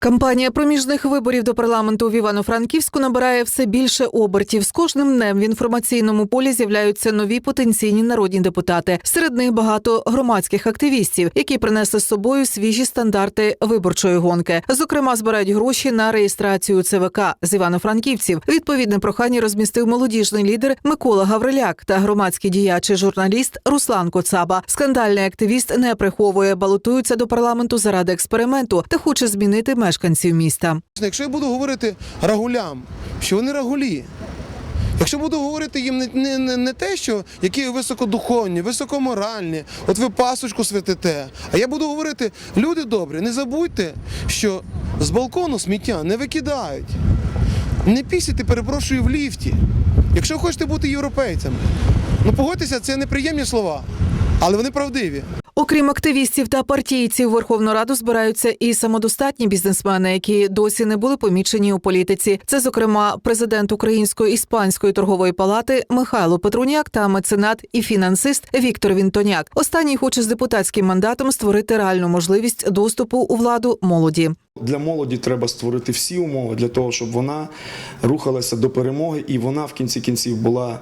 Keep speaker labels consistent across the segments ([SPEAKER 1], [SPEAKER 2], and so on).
[SPEAKER 1] Кампанія проміжних виборів до парламенту в Івано-Франківську набирає все більше обертів. З кожним днем в інформаційному полі з'являються нові потенційні народні депутати. Серед них багато громадських активістів, які принесли з собою свіжі стандарти виборчої гонки. Зокрема, збирають гроші на реєстрацію ЦВК з івано-франківців. Відповідне прохання розмістив молодіжний лідер Микола Гавриляк та громадський діяч і журналіст Руслан Коцаба. Скандальний активіст не приховує, балотується до парламенту заради експерименту та хоче змінити мешканців міста.
[SPEAKER 2] Якщо я буду говорити рагулям, що вони рагулі. Якщо буду говорити їм не, не, не, не те, що які ви високодуховні, високоморальні, от ви пасочку святите. А я буду говорити, люди добрі, не забудьте, що з балкону сміття не викидають. Не пісяйте, перепрошую, в ліфті. Якщо хочете бути європейцями, ну погодьтеся, це неприємні слова, але вони правдиві.
[SPEAKER 1] Окрім активістів та партійців, Верховну Раду збираються і самодостатні бізнесмени, які досі не були помічені у політиці. Це, зокрема, президент Української іспанської торгової палати Михайло Петруняк та меценат і фінансист Віктор Вінтоняк. Останній хоче з депутатським мандатом створити реальну можливість доступу у владу молоді.
[SPEAKER 3] Для молоді треба створити всі умови для того, щоб вона рухалася до перемоги, і вона в кінці кінців була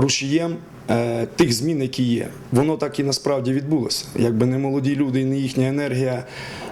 [SPEAKER 3] рушієм е, тих змін, які є. Воно так і насправді відбулося. Якби не молоді люди і не їхня енергія,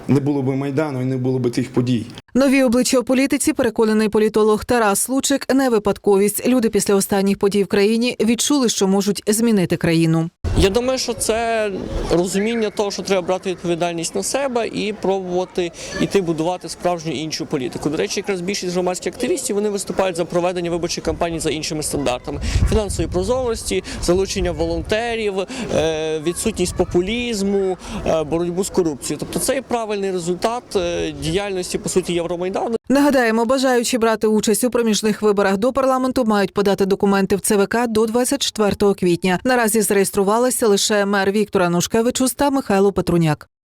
[SPEAKER 3] не було б майдану і не було б тих подій.
[SPEAKER 1] Нові обличчя у політиці, переконаний політолог Тарас Лучик, не випадковість. Люди після останніх подій в країні відчули, що можуть змінити країну.
[SPEAKER 4] Я думаю, що це розуміння того, що треба брати відповідальність на себе і пробувати іти будувати справжню іншу політику. До речі, якраз більшість громадських активістів вони виступають за проведення виборчих кампаній за іншими стандартами: фінансової прозорості, залучення волонтерів, е, відсутність популізму, е, боротьбу з корупцією. Тобто це є правильний результат е, діяльності по суті Євромайдану.
[SPEAKER 1] Нагадаємо, бажаючи брати участь у проміжних виборах до парламенту, мають подати документи в ЦВК до 24 квітня. Наразі зареєструвалися лише мер Віктора Нушкевичу та Михайло Петруняк.